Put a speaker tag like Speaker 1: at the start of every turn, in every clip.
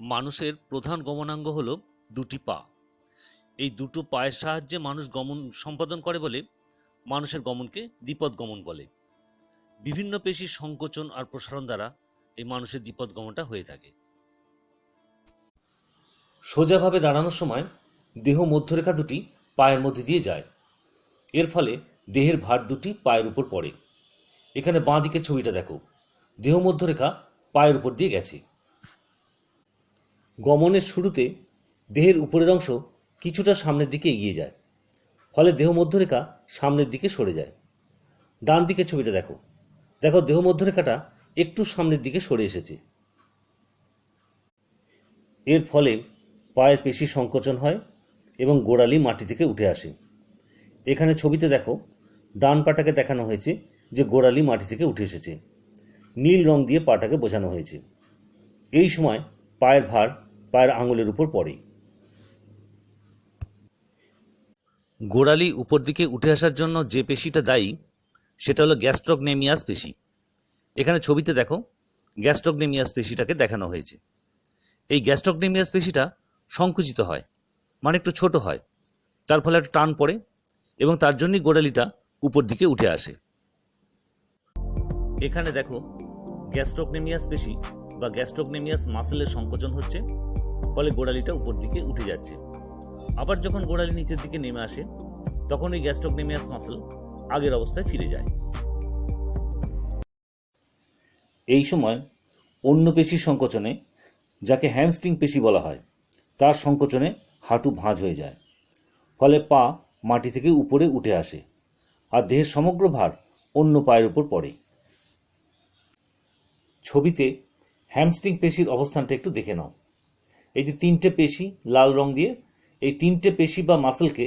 Speaker 1: মানুষের প্রধান গমনাঙ্গ হল দুটি পা। এই দুটো পায়ের সাহায্যে মানুষ গমন সম্পাদন করে বলে মানুষের গমনকে দ্বিপদ গমন বলে। বিভিন্ন পেশির সংকোচন আর প্রসারণ দ্বারা এই মানুষের দ্বিপদ গমনটা হয়ে থাকে।
Speaker 2: সোজাভাবে দাঁড়ানোর সময় দেহ মধ্যরেখা দুটি পায়ের মধ্যে দিয়ে যায়। এর ফলে দেহের ভার দুটি পায়ের উপর পড়ে। এখানে বাঁ দিকের ছবিটা দেখো। দেহ মধ্যরেখা পায়ের উপর দিয়ে গেছে। গমনের শুরুতে দেহের উপরের অংশ কিছুটা সামনের দিকে এগিয়ে যায়, ফলে দেহ মধ্যরেখা সামনের দিকে সরে যায়। ডান দিকের ছবিটা দেখো। দেখো, দেহ মধ্যরেখাটা একটু সামনের দিকে সরে এসেছে। এর ফলে পায়ের পেশি সংকোচন হয় এবং গোড়ালি মাটি থেকে উঠে আসে। এখানে ছবিতে দেখো, ডান পাটাকে দেখানো হয়েছে যে গোড়ালি মাটি থেকে উঠে এসেছে। নীল রং দিয়ে পাটাকে বোঝানো হয়েছে। এই সময় পায়ের ভার পায়ের আঙুলের উপর পড়ে।
Speaker 1: গোড়ালি উপর দিকে উঠে আসার জন্য যে পেশিটা দায়ী, সেটা হলো গ্যাস্ট্রোগনেমিয়াস পেশি। এখানে ছবিতে দেখো গ্যাস্ট্রোগনেমিয়াস পেশিটাকে দেখানো হয়েছে। এই গ্যাস্ট্রোগনেমিয়াস পেশিটা সংকুচিত হয় মানে একটু ছোট হয়। তার ফলে একটা টান পড়ে এবং তার জন্যই গোড়ালিটা উপর দিকে উঠে আসে। এখানে দেখো গ্যাস্ট্রোগনেমিয়াস পেশি বা গ্যাস্ট্রোগনেমিয়াস মাসেলের সংকোচন হচ্ছে, ফলে গোড়ালিটা উপর দিকে উঠে যাচ্ছে। আবার যখন গোড়ালি নিচের দিকে নেমে আসে, তখন ওই গ্যাস্ট্রোগনেমিয়াস মাসেল আগের অবস্থায় ফিরে যায়।
Speaker 2: এই সময় অন্য পেশির সংকোচনে, যাকে হ্যামস্ট্রিং পেশি বলা হয়, তার সংকোচনে হাঁটু ভাঁজ হয়ে যায়, ফলে পা মাটি থেকে উপরে উঠে আসে আর দেহের সমগ্র ভার অন্য পায়ের উপর পড়ে। ছবিতে হ্যামস্ট্রিং পেশির অবস্থানটা একটু দেখে নাও। এই যে তিনটে পেশি লাল রং দিয়ে, এই তিনটে পেশি বা মাসেলকে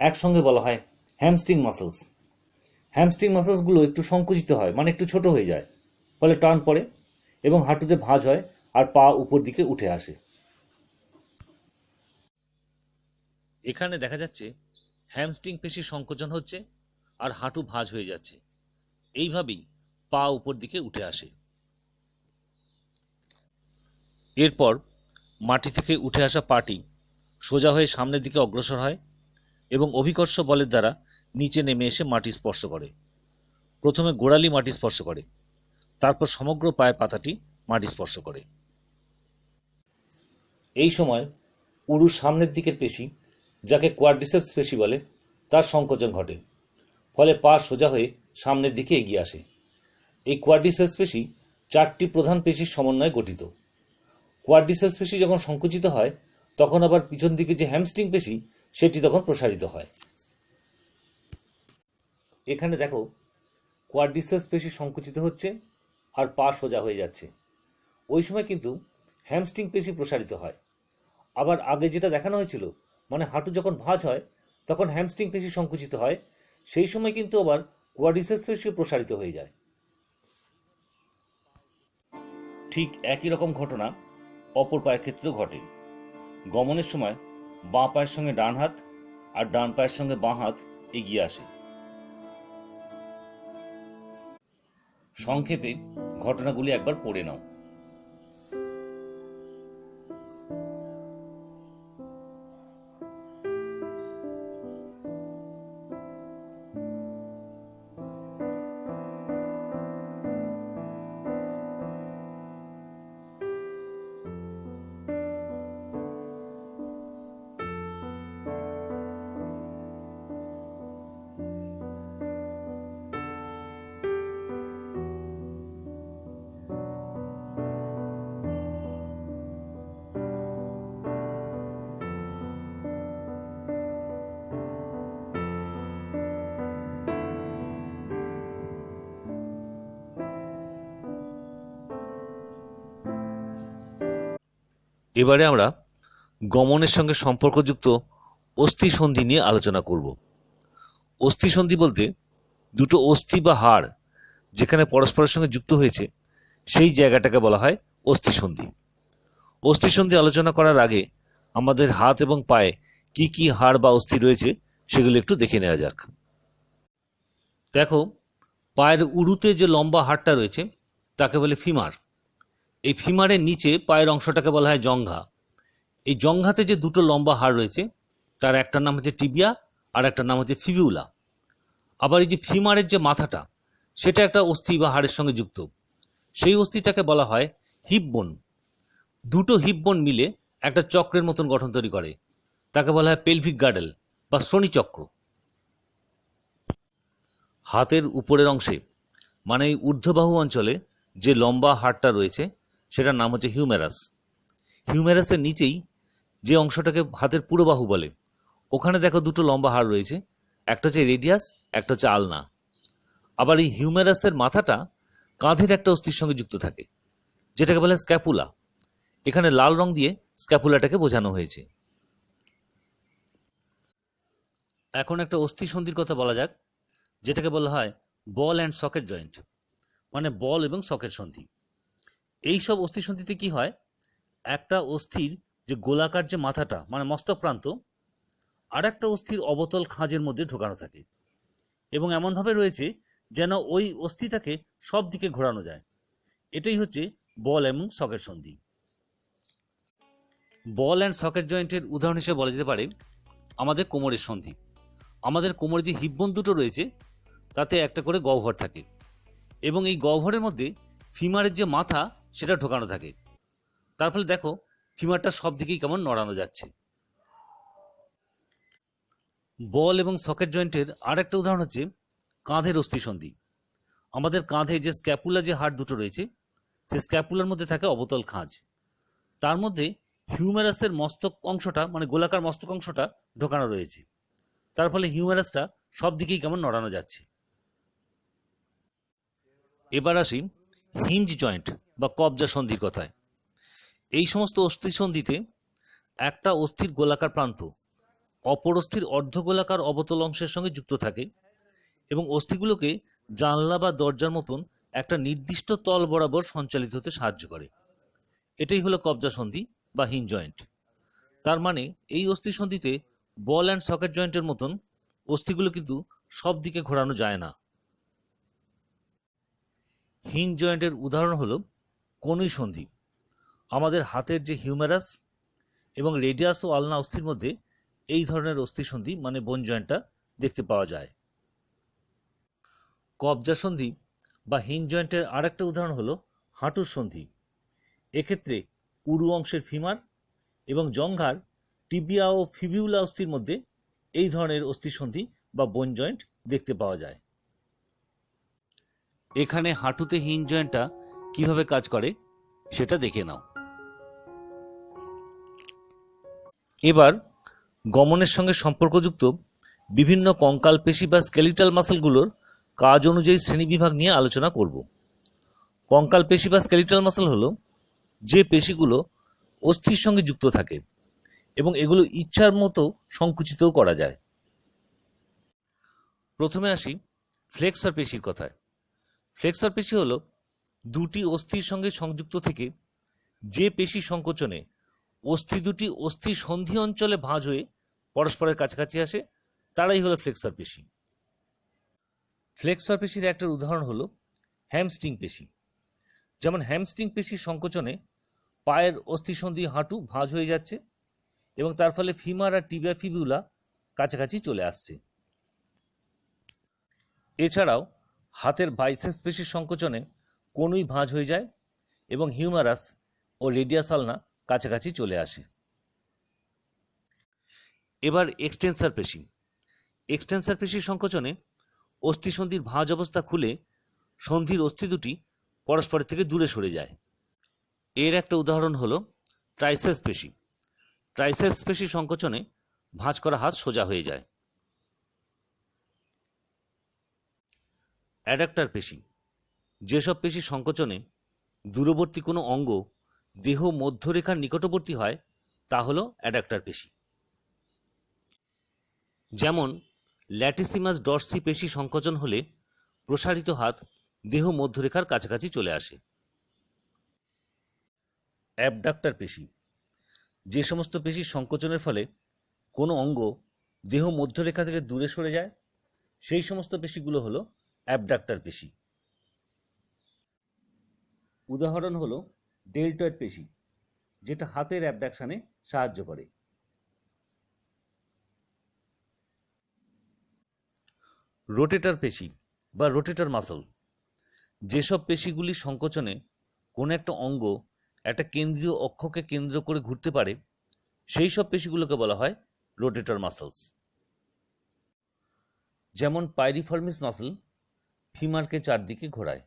Speaker 2: একসঙ্গে বলা হয় হ্যামস্ট্রিং মাসেলস। হ্যামস্ট্রিং মাসেলসগুলো একটু সংকুচিত হয় মানে একটু ছোট হয়ে যায়, ফলে টান পড়ে এবং হাঁটুতে ভাঁজ হয় আর পা উপর দিকে উঠে আসে।
Speaker 1: এখানে দেখা যাচ্ছে হ্যামস্ট্রিং পেশির সংকোচন হচ্ছে আর হাঁটু ভাঁজ হয়ে যাচ্ছে। এইভাবেই পা উপর দিকে উঠে আসে। এরপর মাটি থেকে উঠে আসা পাটি সোজা হয়ে সামনের দিকে অগ্রসর হয় এবং অভিকর্ষ বলের দ্বারা নিচে নেমে এসে মাটি স্পর্শ করে। প্রথমে গোড়ালি মাটি স্পর্শ করে, তারপর সমগ্র পায়ের পাতাটি মাটি স্পর্শ করে।
Speaker 2: এই সময় উরুর সামনের দিকের পেশি, যাকে কোয়াড্রিসেপস পেশি বলে, তার সংকোচন ঘটে, ফলে পা সোজা হয়ে সামনের দিকে এগিয়ে আসে। এই কোয়াড্রিসেপস পেশি চারটি প্রধান পেশির সমন্বয়ে গঠিত। কোয়াড্রিসেপস পেশি যখন সংকুচিত হয়, তখন আবার পিছন দিকে যে হ্যামস্ট্রিং পেশি, সেটি তখন প্রসারিত হয়। এখানে দেখো কোয়াড্রিসেপস পেশি সংকুচিত হচ্ছে আর পা সোজা হয়ে যাচ্ছে। ওই সময় কিন্তু হ্যামস্ট্রিং পেশি প্রসারিত হয়। আবার আগে যেটা দেখানো হয়েছিল মানে হাঁটু যখন ভাঁজ হয়, তখন হ্যামস্ট্রিং পেশি সংকুচিত হয়, সেই সময় কিন্তু আবার কোয়াড্রিসেপস পেশি প্রসারিত হয়ে যায়। ঠিক একই রকম ঘটনা অপর পায়ের ক্ষেত্রেও ঘটে। গমনের সময় বাঁ পায়ের সঙ্গে ডান হাত আর ডান পায়ের সঙ্গে বাঁ হাত এগিয়ে আসে। সংক্ষেপে ঘটনাগুলি একবার পড়ে নাও।
Speaker 1: এবারে আমরা গমনের সঙ্গে সম্পর্কযুক্ত অস্থি সন্ধি নিয়ে আলোচনা করব। অস্থি সন্ধি বলতে দুটো অস্থি বা হাড়, যেখানে পরস্পরের সঙ্গে যুক্ত হয়েছে, সেই জায়গাটাকে বলা হয় অস্থি সন্ধি অস্থি সন্ধি আলোচনা করার আগে আমাদের হাত এবং পায়ে কি কি হাড় বা অস্থি রয়েছে সেগুলো একটু দেখে নেওয়া যাক। দেখো, পায়ের উড়ুতে যে লম্বা হাড়টা রয়েছে, তাকে বলে ফিমার। এই ফিমারের নিচে পায়ের অংশটাকে বলা হয় জঙ্ঘা। এই জঙ্ঘাতে যে দুটো লম্বা হাড় রয়েছে, তার একটার নাম হচ্ছে টিবিয়া আর একটার নাম হচ্ছে ফিবিউলা। আবার এই যে ফিমারের যে মাথাটা, সেটা একটা অস্থি বা হাড়ের সঙ্গে যুক্ত। সেই অস্থিটাকে বলা হয় হিপবোন। দুটো হিপবোন মিলে একটা চক্রের মতন গঠন তৈরি করে। তাকে বলা হয় পেলভিক গার্ডেল বা শ্রোণীচক্র। হাতের উপরের অংশে মানে ঊর্ধ্ববাহু অঞ্চলে যে লম্বা হাড়টা রয়েছে সেটার নাম হচ্ছে হিউমেরাস। হিউমেরাসের নিচেই যে অংশটাকে হাতের পুরো বাহু বলে, ওখানে দেখো দুটো লম্বা হাড় রয়েছে, একটা হচ্ছে রেডিয়াস, একটা হচ্ছে আলনা। আবার এই হিউমেরাসের মাথাটা কাঁধের একটা অস্থির সঙ্গে যুক্ত থাকে, যেটাকে বলে স্ক্যাপুলা। এখানে লাল রং দিয়ে স্ক্যাপুলাটাকে বোঝানো হয়েছে। এখন একটা অস্থি সন্ধির কথা বলা যাক, যেটাকে বলা হয় বল অ্যান্ড সকেট জয়েন্ট মানে বল এবং সকেট সন্ধি। এই সব অস্থি সন্ধিতে কি হয়? একটা অস্থির যে গোলাকার যে মাথাটা মানে মস্তক প্রান্ত আর একটা অস্থির অবতল খাঁজের মধ্যে ঢোকানো থাকে। এবং এমনভাবে রয়েছে যেন ওই অস্থিটাকে সব দিকে ঘোরানো যায়। এটাই হচ্ছে বল এবং সকেট সন্ধি। বল অ্যান্ড সকেট জয়েন্টের উদাহরণ হিসেবে বলা যেতে পারে আমাদের কোমরের সন্ধি। আমাদের কোমরে যে হিপবোন দুটো রয়েছে, তাতে একটা করে গহ্বর থাকে। এবং এই গহ্বরের মধ্যে ফিমারের যে মাথা সেটা ঢোকানো থাকে। তার ফলে দেখো ফিমারটা সব দিকেই কেমন নড়ানো যাচ্ছে। বল এবং সকেট জয়েন্টের আর একটা উদাহরণ হচ্ছে কাঁধের অস্থিসন্ধি আমাদের কাঁধে যে স্ক্যাপুলা যে হাড় দুটো রয়েছে, সে স্ক্যাপুলার মধ্যে থাকে অবতল খাঁজ। তার মধ্যে হিউম্যারাসের মস্তক অংশটা মানে গোলাকার মস্তক অংশটা ঢোকানো রয়েছে। তার ফলে হিউম্যারাসটা সব দিকেই কেমন নড়ানো যাচ্ছে। এবার আসি হিঞ্জ জয়েন্ট বা কবজা সন্ধির কথায়। এই সমস্ত অস্থি সন্ধিতে একটা অস্থির গোলাকার প্রান্ত, অপর অস্থির অর্ধগোলাকার অবতল অংশের সঙ্গে যুক্ত থাকে এবং অস্থিগুলোকে জানলা বা দরজার মতন একটা নির্দিষ্ট তল বরাবর সঞ্চালিত হতে সাহায্য করে। এটাই হলো কবজা সন্ধি বা হিন জয়েন্ট। তার মানে এই অস্থি সন্ধিতে বল অ্যান্ড সকেট জয়েন্টের মতন অস্থিগুলো কিন্তু সব দিকে ঘোরানো যায় না। হিন জয়েন্টের উদাহরণ হলো কনুই সন্ধি। আমাদের হাতের যে হিউমেরাস এবং রেডিয়াস ও আলনা অস্থির মধ্যে এই ধরনের অস্থি সন্ধি মানে বোন জয়েন্টটা, দেখতে পাওয়া যায়। কবজা সন্ধি বা হিন জয়েন্টের আরেকটা উদাহরণ হলো হাঁটুর সন্ধি। এক্ষেত্রে উরু অংশের ফিমার এবং জঙ্ঘার টিবিয়া ও ফিবিউলা অস্থির মধ্যে এই ধরনের অস্থিসন্ধি বা বোন জয়েন্ট দেখতে পাওয়া যায়। এখানে হাঁটুতে হিন জয়েন্টটা কীভাবে কাজ করে, সেটা দেখে নাও। এবার, গমনের সঙ্গে সম্পর্কযুক্ত বিভিন্ন কঙ্কাল পেশি বা স্কেলিটাল মাসেলগুলোর কাজ অনুযায়ী শ্রেণীবিভাগ নিয়ে আলোচনা করব। কঙ্কাল পেশি বা স্কেলিটাল মাসেল হলো যে পেশিগুলো অস্থির সঙ্গে যুক্ত থাকে এবং এগুলো ইচ্ছার মতো সংকুচিতও করা যায়। প্রথমে আসি ফ্লেক্সর পেশির কথায়। ফ্লেক্সর পেশি হলো দুটি অস্থির সঙ্গে সংযুক্ত থেকে যে পেশি সংকোচনে অস্থি দুটি অস্থি সন্ধি অঞ্চলে ভাঁজ হয়ে পরস্পরের কাছাকাছি আসে, তারাই হলো ফ্লেক্সর পেশি। ফ্লেক্সর পেশির একটা উদাহরণ হলো হ্যামস্ট্রিং পেশি। যেমন হ্যামস্ট্রিং পেশির সংকোচনে পায়ের অস্থিসন্ধি হাঁটু ভাঁজ হয়ে যাচ্ছে এবং তার ফলে ফিমার আর টিবিয়া ফিবিউলা কাছাকাছি চলে আসছে। এছাড়াও হাতের বাইসেপস পেশির সংকোচনে কোনুই ভাঁজ হয়ে যায় এবং হিউমারাস ও রেডিয়াস আলনা কাছাকাছি চলে আসে। এবার এক্সটেন্সার পেশি। এক্সটেন্সার পেশির সংকোচনে অস্থিসন্ধির ভাঁজ অবস্থা খুলে সন্ধির অস্থি দুটি পরস্পরের থেকে দূরে সরে যায়। এর একটা উদাহরণ হলো ট্রাইসেপস পেশি। ট্রাইসেপস পেশি সংকোচনে ভাঁজ করা হাত সোজা হয়ে যায়। অ্যাডাক্টার পেশি। যেসব পেশি সংকোচনে দূরবর্তী কোনো অঙ্গ দেহ মধ্যরেখার নিকটবর্তী হয়, তা হলো অ্যাডাক্টার পেশি। যেমন, ল্যাটিসিমাস ডর্সি পেশি সংকোচন হলে প্রসারিত হাত দেহ মধ্যরেখার কাছাকাছি চলে আসে। অ্যাবডাক্টার পেশি। যে সমস্ত পেশির সংকোচনের ফলে কোনো অঙ্গ দেহ মধ্যরেখা থেকে দূরে সরে যায়, সেই সমস্ত পেশিগুলো হলো অ্যাবডাক্টার পেশি। উদাহরণ হলো
Speaker 2: ডেল্টয়েড পেশি, যেটা হাতের অ্যাবডাকশানে সাহায্য করে।
Speaker 1: রোটেটার পেশি বা রোটেটার মাসল, যেসব পেশিগুলি সংকোচনে কোনো একটা অঙ্গ একটা কেন্দ্রীয় অক্ষকে কেন্দ্র করে ঘুরতে পারে সেই সব পেশিগুলোকে বলা হয় রোটেটর মাসলস। যেমন পাইরিফর্মিস মাসল ফিমারকে চারদিকে ঘোরায়।